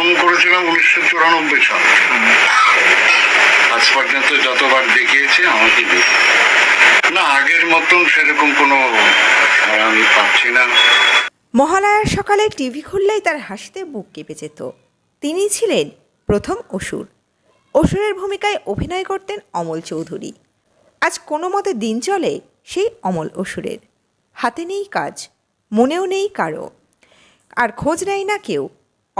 প্রথম করেছিলাম উনিশশো চুরানব্বই সাল। আজ পর্যন্ত যতবার দেখিয়েছে, আমাকে না, আগের মতন সেরকম কোনো আমি পাচ্ছি না। মহালয়ার সকালে টিভি খুললেই তার হাসিতে বুক কেঁপে যেত। তিনি ছিলেন প্রথম অসুর। অসুরের ভূমিকায় অভিনয় করতেন অমল চৌধুরী। আজ কোনো মতে দিন চলে সেই অমল অসুরের। হাতে নেই কাজ, মনেও নেই কারও। আর খোঁজ নেয় না কেউ।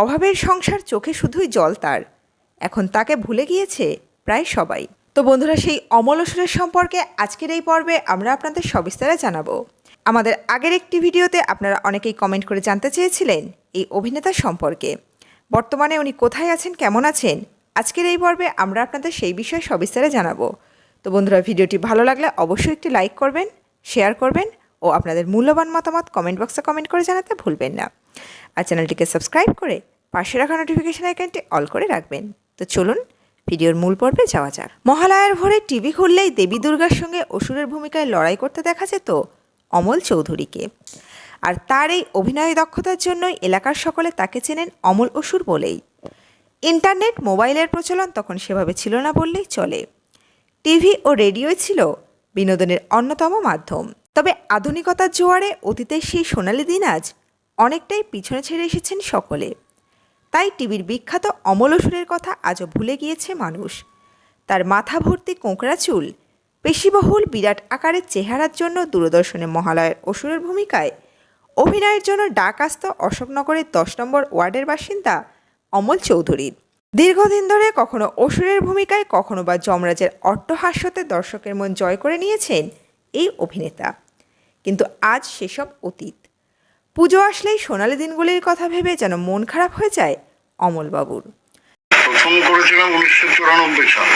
অভাবের সংসার চোখে শুধুই জল তার। এখন তাকে ভুলে গিয়েছে প্রায় সবাই। তো বন্ধুরা, সেই অমল অসুরের সম্পর্কে আজকের এই পর্বে আমরা আপনাদের সবিস্তারে জানাব। আমাদের আগের একটি ভিডিওতে আপনারা অনেকেই কমেন্ট করে জানতে চেয়েছিলেন এই অভিনেতা সম্পর্কে। বর্তমানে উনি কোথায় আছেন, কেমন আছেন? আজকের এই পর্বে আমরা আপনাদের সেই বিষয়ে সবিস্তারে জানাব। তো বন্ধুরা, ভিডিওটি ভালো লাগলে অবশ্যই একটি লাইক করবেন শেয়ার করবেন ও আপনাদের মূল্যবান মতামত কমেন্ট বক্সে কমেন্ট করে জানাতে ভুলবেন না। আর চ্যানেলটিকে সাবস্ক্রাইব করে পাশে রাখা নোটিফিকেশন আইকনটি অল করে রাখবেন। তো চলুন, ভিডিওর মূল পর্বে যাওয়া যাক। মহালয়ার ভোরে টিভি খুললেই দেবী দুর্গার সঙ্গে অসুরের ভূমিকায় লড়াই করতে দেখা যেত অমল চৌধুরীকে। আর তার এই অভিনয় দক্ষতার জন্যই এলাকার সকলে তাকে চেনেন অমল অসুর বলেই। ইন্টারনেট, মোবাইলের প্রচলন তখন সেভাবে ছিল না বললেই চলে। টিভি ও রেডিওই ছিল বিনোদনের অন্যতম মাধ্যম। তবে আধুনিকতার জোয়ারে অতীতের সেই সোনালি দিন আজ অনেকটাই পিছনে ছেড়ে এসেছেন সকলে। তাই টিভির বিখ্যাত অমল অসুরের কথা আজও ভুলে গিয়েছে মানুষ। তার মাথা ভর্তি কোঁকড়া চুল, পেশিবহুল বিরাট আকারের চেহারার জন্য দূরদর্শনে মহালয়ের অসুরের ভূমিকায়, অভিনয়ের জন্য ডাক আসত অশোকনগরের দশ নম্বর ওয়ার্ডের বাসিন্দা অমল চৌধুরীর দীর্ঘদিন ধরে কখনো অসুরের ভূমিকায়, কখনো বা যমরাজের অট্টহাস্যতে দর্শকের মন জয় করে নিয়েছেন এই অভিনেতা। কিন্তু আজ সেসব অতীত পুজো আসলেই সোনালি দিনগুলির কথা ভেবে যেন মন খারাপ হয়ে যায় অমলবাবুর। প্রথম করেছিলাম উনিশশো চুরানব্বই সাল।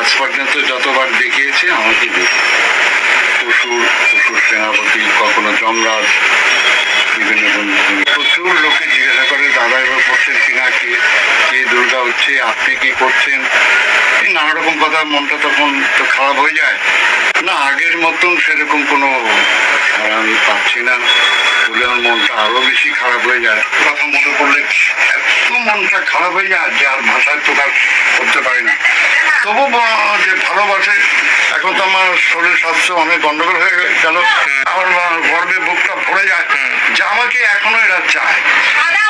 আজ পর্যন্ত যতবার দেখিয়েছে, আমাকে অসুর অসুর সেনাপতি, কখনো যমরাজ, বিভিন্ন প্রচুর লোকে জিজ্ঞাসা করে দাদা এবার করছেন কিনা কে কে দুর্গা হচ্ছে, আপনি কি করছেন? নানা রকম কথা, মনটা তখন তো খারাপ হয়ে যায়। না, আগের মতন সেরকম কোনো আমি পাচ্ছি না। বলে আমার মনটা আরও বেশি খারাপ হয়ে যায়। কথা মনে পড়লে এত মনটা খারাপ হয়ে যায় যে আর ভাষায় তো প্রকাশ করতে পারি না। তবু যে ভালোবাসে এখন তো আমার শরীর, স্বাস্থ্য অনেক গন্ডগোল হয়ে গেল। আমার গর্বে বুকটা ভরে যায়। যে আমাকে এখনও এরা চায়।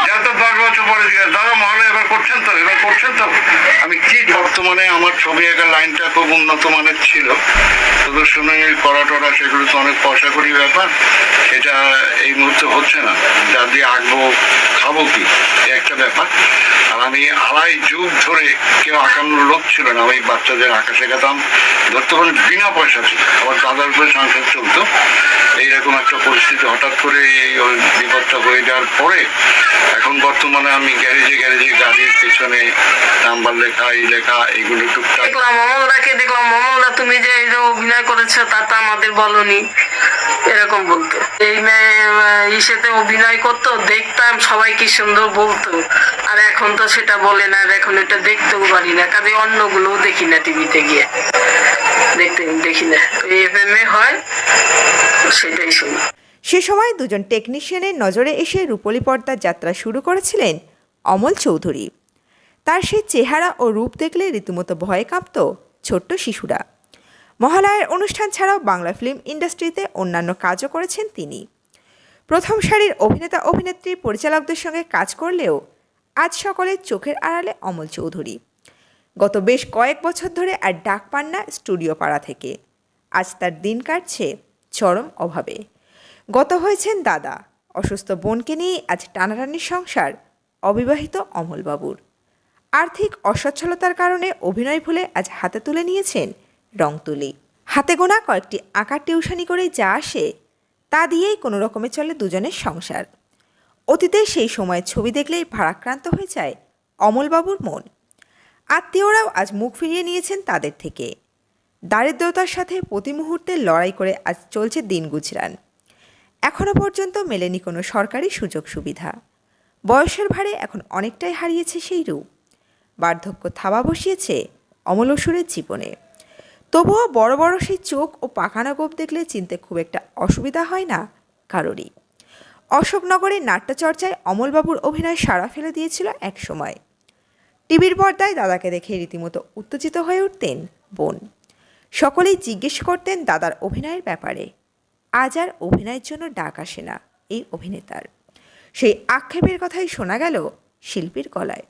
যত দশ বছর পরে জিজ্ঞাসা দাদা মহলে এবার করছেন তো? এবার করছেন তো? আমি কি বর্তমানে আমার ছবি আঁকার লাইনটা খুব উন্নত মানের ছিল? প্রদর্শনী করা টরা সেগুলো তো অনেক পয়সা করি ব্যাপার। এটা এই মুহূর্তে হচ্ছে না। যা দিয়ে আঁকবো খাব কি এই একটা ব্যাপার। আর আমি আড়াই যুগ ধরে কেউ আঁকানোর লোক ছিল না। ওই বাচ্চাদের আঁকা শেখাতাম। ধরতে পারেন, বিনা পয়সাতে। আমার দাদার উপরে সংসার চলতো। এইরকম একটা পরিস্থিতি হঠাৎ করে এই বিপদটা হয়ে যাওয়ার পরে এখন বর্তমানে আমি গ্যারেজে গ্যারেজে গাড়ির পেছনে নাম্বার লেখা এই লেখা, এগুলো টুকটাক দেখলাম অমলদাকে, দেখলাম অমলদা, তুমি যে এই যে অভিনয় করেছ তা তো আমাদের বলনি। এরকম বলতো। এই ইসেতে অভিনয় করতো, দেখতাম সবাই কি সুন্দর বলতো। আর এখন তো সেটা বলে না, আর এখন এটা দেখতেও পারি না। কাজে অন্যগুলোও দেখি না টিভিতে গিয়ে। দেখতে, দেখি না। এফ এম এ হয়, সেটাই শুনি। সে সময় দুজন টেকনিশিয়ানের নজরে এসে রূপলী পর্দার যাত্রা শুরু করেছিলেন অমল চৌধুরী। তার সেই চেহারা ও রূপ দেখলে রীতিমতো ভয়ে কাঁপত ছোট্ট শিশুরা। মহালয়ার অনুষ্ঠান ছাড়াও বাংলা ফিল্ম ইন্ডাস্ট্রিতে অন্যান্য কাজও করেছেন তিনি। প্রথম সারির অভিনেতা অভিনেত্রী পরিচালকদের সঙ্গে কাজ করলেও আজ সকলের চোখের আড়ালে অমল চৌধুরী। গত বেশ কয়েক বছর ধরে আর ডাক পান না স্টুডিও পাড়া থেকে। আজ তার দিন কাটছে চরম অভাবে। গত হয়েছেন দাদা। অসুস্থ বোনকে নিয়ে আজ টানাটানির সংসার অবিবাহিত অমলবাবুর। আর্থিক অসচ্ছলতার কারণে অভিনয় ভুলে আজ হাতে তুলে নিয়েছেন রং তুলি। হাতে গোনা কয়েকটি আঁকার টিউশনি করে যা আসে, তা দিয়েই কোনো রকমে চলে দুজনের সংসার। অতীতে সেই সময় ছবি দেখলেই ভারাক্রান্ত হয়ে যায় অমলবাবুর মন। আত্মীয়রাও আজ মুখ ফিরিয়ে নিয়েছেন তাদের থেকে। দারিদ্রতার সাথে প্রতি মুহূর্তে লড়াই করে আজ চলছে দিন গুজরান। এখনও পর্যন্ত মেলেনি কোনো সরকারি সুযোগ সুবিধা। বয়সের ভারে এখন অনেকটাই হারিয়েছে সেই রূপ। বার্ধক্য থাবা বসিয়েছে অমলসুরের জীবনে। তবুও বড় বড় সেই চোখ ও পাখানা গোপ দেখলে চিনতে খুব একটা অসুবিধা হয় না কারোরই। অশোকনগরের নাট্যচর্চায় অমলবাবুর অভিনয় সাড়া ফেলে দিয়েছিল এক সময়। টিভির পর্দায় দাদাকে দেখে রীতিমতো উত্তেজিত হয়ে উঠতেন বোন। সকলেই জিজ্ঞেস করতেন দাদার অভিনয়ের ব্যাপারে। আজ আর অভিনয়ের জন্য ডাক আসে না, এই অভিনেতার। সেই আক্ষেপের কথাই শোনা গেল শিল্পীর গলায়।